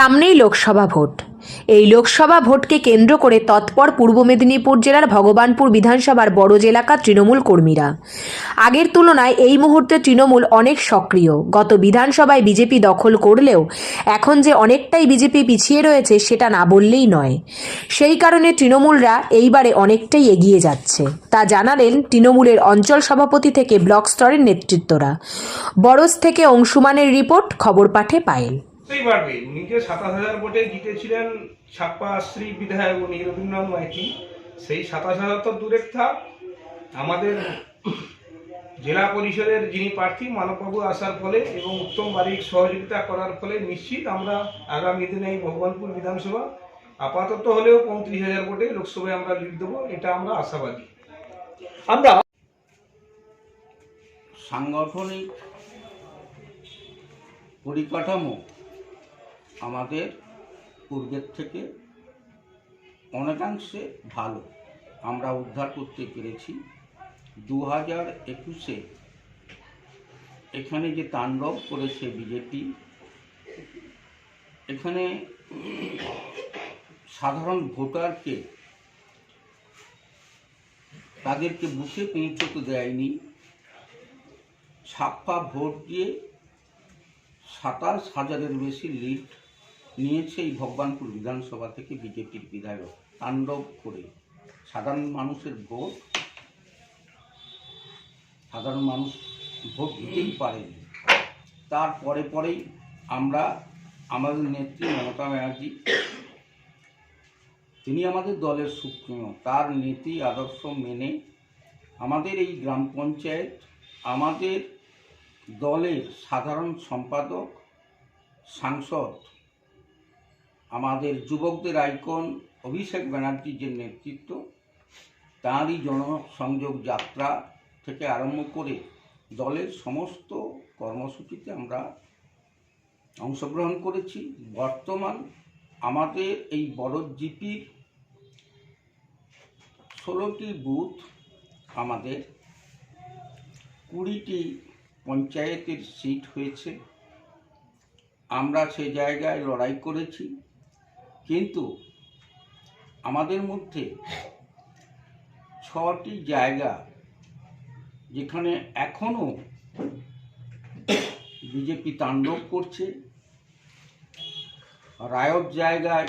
সামনেই লোকসভা ভোট। এই লোকসভা ভোটকে কেন্দ্র করে তৎপর পূর্ব মেদিনীপুর জেলার ভগবানপুর বিধানসভার বড় এলাকা তৃণমূল কর্মীরা। আগের তুলনায় এই মুহূর্তে তৃণমূল অনেক সক্রিয়। গত বিধানসভায় বিজেপি দখল করলেও এখন যে অনেকটাই বিজেপি পিছিয়ে রয়েছে সেটা না বললেই নয়। সেই কারণে তৃণমূলরা এইবারে অনেকটাই এগিয়ে যাচ্ছে। তা জানালেন তৃণমূলের অঞ্চল সভাপতি থেকে ব্লক স্তরের নেতৃত্বরা। বরস থেকে অংশুমানের রিপোর্ট, খবর পাঠে পায়েল। বুঝতেই পারবে। উনি যে সাতাশ হাজার ভোটে জিতেছিলেন ছাপ্পা শ্রী বিধায়ক উনি রবীন্দ্রনাথ মাইতি সেই সাতাশ হাজার তো দূরের থাক। আমাদের জেলা পরিষদের যিনি প্রার্থী মানববাবু আসার ফলে এবং উত্তম বারিক সহযোগিতা করার ফলে নিশ্চিত আমরা আগামী দিনে এই ভগবানপুর বিধানসভা আপাতত হলেও পঁয়ত্রিশ হাজার ভোটে লোকসভায় আমরা লিড দেবো এটা আমরা আশাবাদী। আমরা সাংগঠনিক পরিকাঠামো আমাদের পূর্বের থেকে অনেকাংশে ভালো। আমরা উদ্ধার করতে পেরেছি। দু হাজার একুশে এখানে যে তাণ্ডব করেছে বিজেপি, এখানে সাধারণ ভোটারকে তাদেরকে বুথে পৌঁছতে দেয়নি। ছাপ্পা ভোট দিয়ে সাতাশ হাজারের বেশি লিড নিয়েছে এই ভগবানপুর বিধানসভা থেকে বিজেপির বিধায়ক তাণ্ডব করে। সাধারণ মানুষের ভোট। সাধারণ মানুষ ভোট দিতেই পারেনি। তার পরে পরেই আমরা আমাদের নেত্রী মমতা ব্যানার্জি, তিনি আমাদের দলের সুপ্রিমো। তার নীতি, আদর্শ মেনে আমাদের এই গ্রাম পঞ্চায়েত, আমাদের দলের সাধারণ সম্পাদক, সাংসদ আমাদের যুবকদের আইকন অভিষেক ব্যানার্জির যে নেতৃত্ব, তাঁরই জনসংযোগ যাত্রা থেকে আরম্ভ করে দলের সমস্ত কর্মসূচিতে আমরা অংশগ্রহণ করেছি। বর্তমান আমাদের এই বড় জিপির ষোলোটি বুথ, আমাদের কুড়িটি পঞ্চায়েতের সিট হয়েছে। আমরা সে জায়গায় লড়াই করেছি। কিন্তু আমাদের মধ্যে ছটি জায়গা যেখানে এখনও বিজেপি তাণ্ডব করছে। রায়ত জায়গায়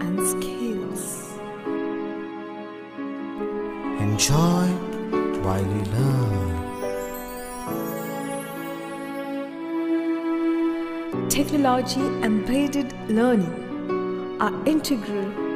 and skills. Enjoy while you learn. Technology embedded learning are integral